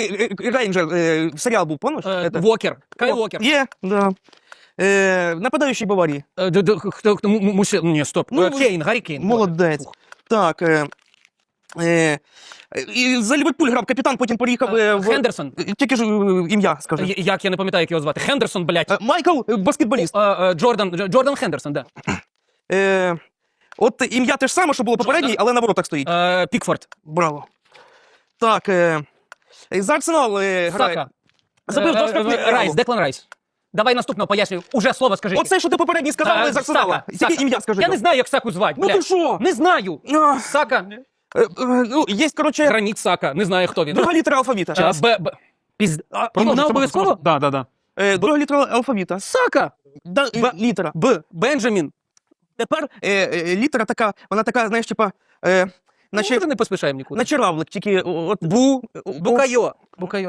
е, е, Рейнджер, е, серіал був, помниш? Вокер. Кай Вокер. Є, да. Е, нападаючий Баварії. Хто хто му- мусі... Ні, стоп. Ну, Кейн, Гаррі Кейн. Молодець. Так. Е, і за Ліверпуль грав капітан, потім поїхав е, в. Хендерсон. Тільки ж е, ім'я скажи. Як я не пам'ятаю, як його звати. Хендерсон, блядь. Е, Майкл, е, баскетболіст. Е, е, Джордан, Дж- Джордан Хендерсон, да. Е, от ім'я те ж саме, що було попередній, але на воротах стоїть. Е, Пікфорд. Браво. Так. Е, е, Арсенал е, грає. Сака. Забив Е, два е. Райс, Деклан Райс. Давай наступного пояснюю. Уже слово скажи. Оце, що ти попередній сказав, Е, але з Арсенала. Сака, Тільки Сака. ім'я скажи. Я не знаю, як Саку звати. Ну ти блядь. що? Не знаю. А, Сака. е, е, Ну, є, коротше, Граніт Сака. Не знаю, хто він. друга літера алфавіта. Е, Б, Б. Піз... А, Імена обов'язково? Да, да, да. Е, Друга літера алфавіта. Сака. Да, е, Б- літера. Б. Бенджамін. Тепер е, е, літера така, вона така, знаєш, типа, е, наче, Ну, не поспішаємо нікуди. наче равлик, тільки от Бу. Букайо. Букайо.